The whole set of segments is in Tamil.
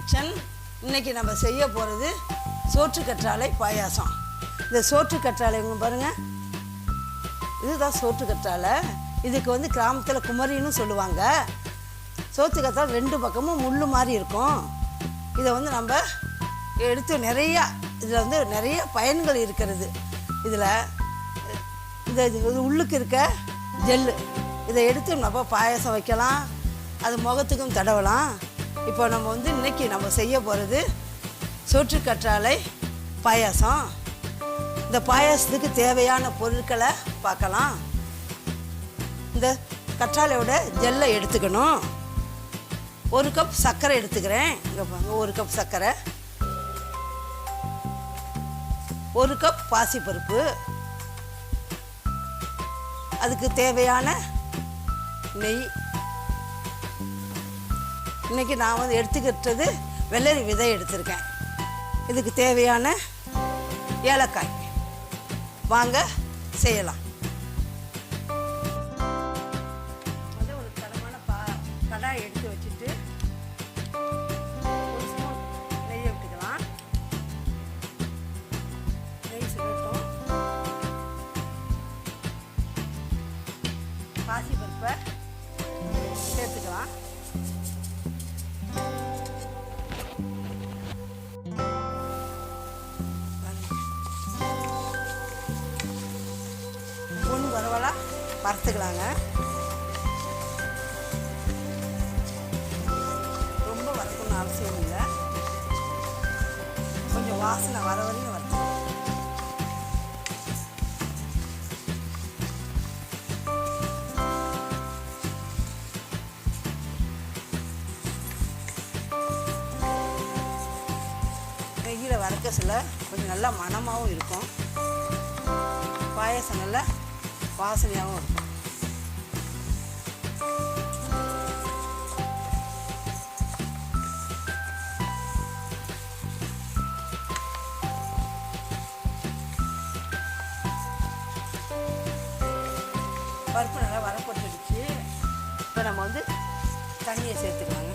கிச்சன் இன்றைக்கி நம்ம செய்ய போகிறது சோற்று கற்றாழை பாயாசம். இந்த சோற்று கற்றாழை பாருங்க. இதுதான் சோற்று கற்றாழை. இதுக்கு வந்து கிராமத்தில் குமரின்னு சொல்லுவாங்க. சோற்றுக்கற்றாழை ரெண்டு பக்கமும் முள் மாதிரி இருக்கும். இதை வந்து நம்ம எடுத்து நிறையா இதில் வந்து நிறைய பயன்கள் இருக்கிறது. இதில் இந்த இது இது உள்ளுக்கு இருக்க ஜெல்லு. இதை எடுத்து நம்ம பாயாசம் வைக்கலாம். அது முகத்துக்கும் தடவலாம். இப்போ நம்ம வந்து இன்னைக்கு நம்ம செய்ய போகிறது சொற்றுக்கற்றாழை பாயாசம். இந்த பாயாசத்துக்கு தேவையான பொருட்களை பார்க்கலாம். இந்த கற்றாழையோட ஜெல்லை எடுத்துக்கணும். ஒரு கப் சர்க்கரை எடுத்துக்கிறேன். இங்கே பாருங்க ஒரு கப் சர்க்கரை. ஒரு கப் பாசிப்பருப்பு. அதுக்கு தேவையான நெய் இன்றைக்கி நான் வந்து எடுத்துக்கிட்டது வெள்ளரி விதை எடுத்திருக்கேன். இதுக்கு தேவையான ஏலக்காய். வாங்க செய்யலாம். வந்து ஒரு தரமான பா கடாய் எடுத்து வச்சுட்டு வறுத்துக்கலாங்க ரொம்ப வறுக்கணும்னு அவசியம் இல்லை. கொஞ்சம் வாசனை வர வரையும் வறுத்துக்கலாம் நெய்யில் வறுக்க சில கொஞ்சம் நல்லா மணமாகவும் இருக்கும். பாயசம் நல்லா வாசனையாகவும் இருக்கும். பருப்பு நல்லா வரப்பட்டுடுச்சு இப்போ நம்ம வந்து தண்ணியை சேர்த்துக்கலாங்க.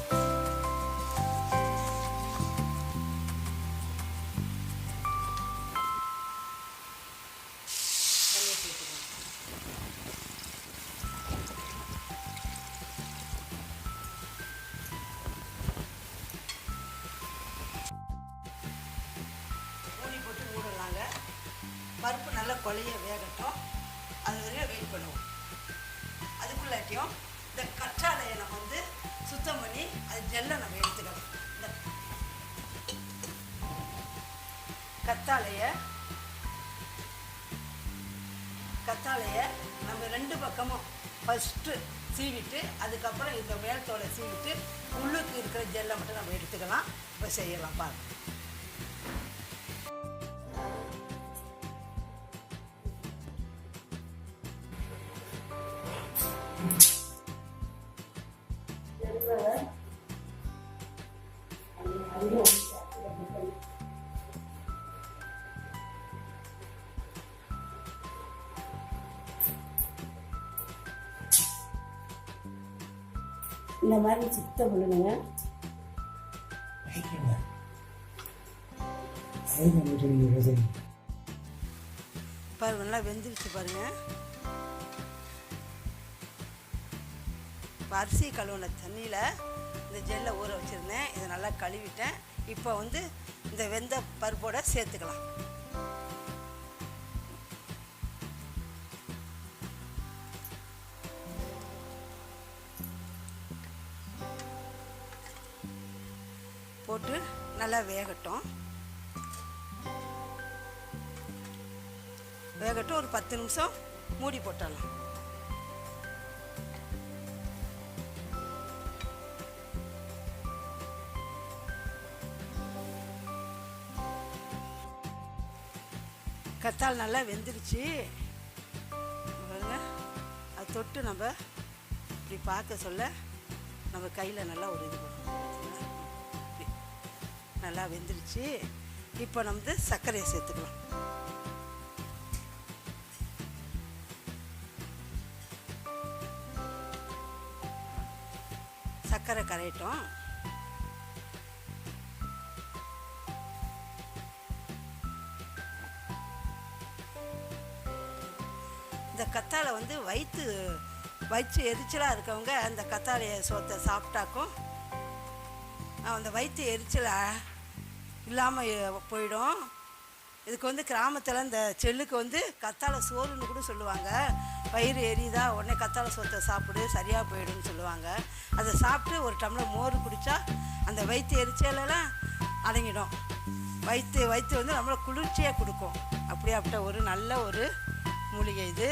பருப்பு நல்லா கொலைய வேகட்டும். அது வரையும் வெயிட் பண்ணுவோம். அதுக்குள்ளாட்டியும் இந்த கற்றாழையை நம்ம வந்து சுத்தம் பண்ணி அது ஜெல்லை நம்ம எடுத்துக்கலாம் இந்த கத்தாழையை கத்தாழையை நம்ம ரெண்டு பக்கமும் ஃபஸ்ட்டு சீவிட்டு அதுக்கப்புறம் இந்த மேல் தோலை சீவிட்டு உள்ளுக்கு இருக்கிற ஜெல்லை மட்டும் நம்ம எடுத்துக்கலாம். இப்போ செய்யலாம் பாருங்கள் இந்த மாதிரி சுத்தம் பண்ணுங்க பாருங்க நல்லா வெந்துருச்சு பாருங்க. இப்போ அரிசி கழுவுன தண்ணியில் இந்த ஜெல்லை ஊற வச்சுருந்தேன். இதை நல்லா கழுவிட்டேன். இப்போ வந்து இந்த வெந்த பருப்போட சேர்த்துக்கலாம். போட்டு நல்லா வேகட்டும். வேகட்டும் ஒரு பத்து நிமிஷம் மூடி போட்டலாம் கத்தால் நல்லா வெந்துருச்சு. அது தொட்டு நம்ம இப்படி பார்க்க சொல்ல நம்ம கையில் நல்லா ஒரு இது பண்ணணும் நல்லா வெந்துருச்சு. இப்போ நம்ம சர்க்கரையை சேர்த்துக்கலாம். சர்க்கரை கரையட்டும். இந்த கத்தாழை வந்து வயிற்று வயிற்று எரிச்சலாக இருக்கவங்க அந்த கத்தாழைய சோத்தை சாப்பிட்டாக்கும் அந்த வயிற்று எரிச்சலை இல்லாமல் போயிடும். இதுக்கு வந்து கிராமத்தில் இந்த செல்லுக்கு வந்து கத்தாழை சோறுன்னு கூட சொல்லுவாங்க. பயிர் எரியுதா உடனே கத்தாழை சோத்தை சாப்பிடு சரியாக போயிடும்னு சொல்லுவாங்க. அதை சாப்பிட்டு ஒரு டம்ளர் மோர் குடித்தா அந்த வயிற்று எரிச்சலெல்லாம் அடங்கிடும். வயிற்று வயிற்று வந்து நம்மளை குளிர்ச்சியாக கொடுக்கும். அப்படியாப்பட்ட ஒரு நல்ல ஒரு மூலிகை இது.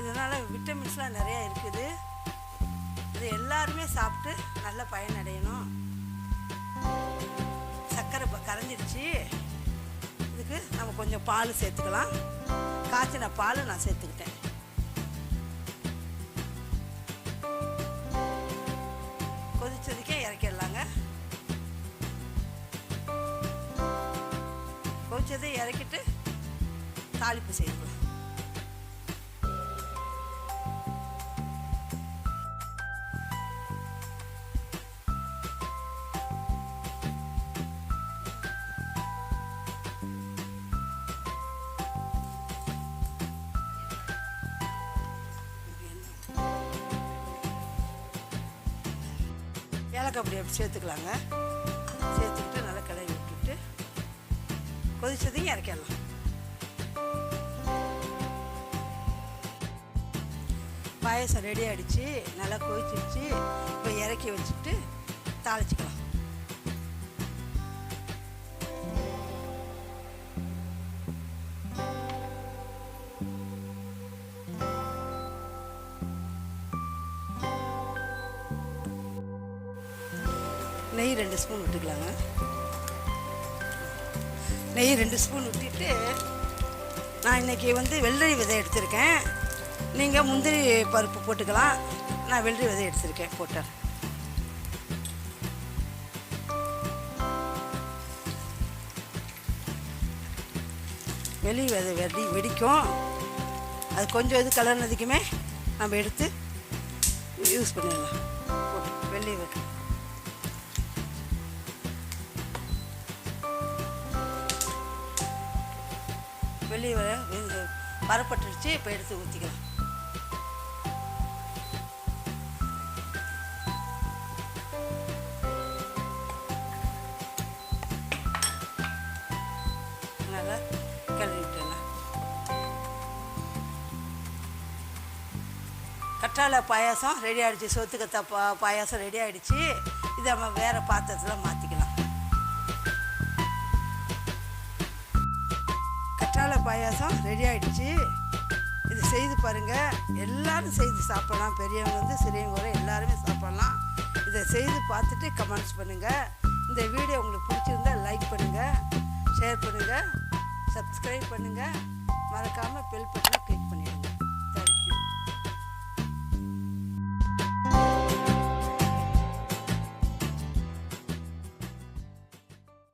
இதனால் விட்டமின்ஸ்லாம் நிறையா இருக்குது. இது எல்லாருமே சாப்பிட்டு நல்ல பயனடையணும். சர்க்கரை இப்போ கரைஞ்சிருச்சு. இதுக்கு நம்ம கொஞ்சம் பால் சேர்த்துக்கலாம். காய்ச்சின பால் நான் சேர்த்துக்கிட்டேன். கொதிச்சதுக்கே இறக்கிடலாங்க. கொதிச்சதை இறக்கிட்டு தாளிப்பு செய்யலாம். ஏலக்காய் அப்படி அப்படி சேர்த்துக்கலாங்க. சேர்த்துக்கிட்டு நல்லா கிளறி விட்டுட்டு கொதிச்சதையும் இறக்கிடலாம். பாயசம் ரெடி ஆகிடுச்சு நல்லா கொதிச்சிருச்சு. இப்போ இறக்கி வச்சுட்டு தாளிச்சிக்கலாம். நெய் ரெண்டு ஸ்பூன் விட்டுக்கலாங்க நெய் ரெண்டு ஸ்பூன் விட்டுட்டு நான் இன்றைக்கி வந்து வெள்ளரி விதை எடுத்திருக்கேன். நீங்கள் முந்திரி பருப்பு போட்டுக்கலாம். நான் வெள்ளரி விதை எடுத்திருக்கேன் போட்டேன். வெளி விதை வெடி வெடிக்கும். அது கொஞ்சம் இது கலர்னதுக்குமே நம்ம எடுத்து யூஸ் பண்ணிடலாம். வெள்ளி விதை. வெளியே வரப்பட்டுருச்சு இப்போ எடுத்து ஊற்றிக்கலாம் நல்லா கிளறி விட்டுடலாம் கற்றாழை பாயாசம் ரெடி ஆகிடுச்சு சொத்துக்கத்தா பா பாயாசம் ரெடி ஆகிடுச்சு இதை நம்ம வேறு பாத்திரத்தில் மாற்றிக்கலாம் கற்றாழை பாயாசம் ரெடி ஆகிடுச்சு இது செய்து பாருங்கள் எல்லாரும் செய்து சாப்பிட்லாம். பெரியவங்க வந்து சிறியவங்க வரை எல்லாருமே சாப்பிட்லாம். இதை செய்து பார்த்துட்டு கமெண்ட்ஸ் பண்ணுங்கள் இந்த வீடியோ உங்களுக்கு பிடிச்சிருந்தா லைக் பண்ணுங்கள் ஷேர் பண்ணுங்கள் சப்ஸ்கிரைப் பண்ணுங்கள் மறக்காமல் பெல் பண்ணுங்கள்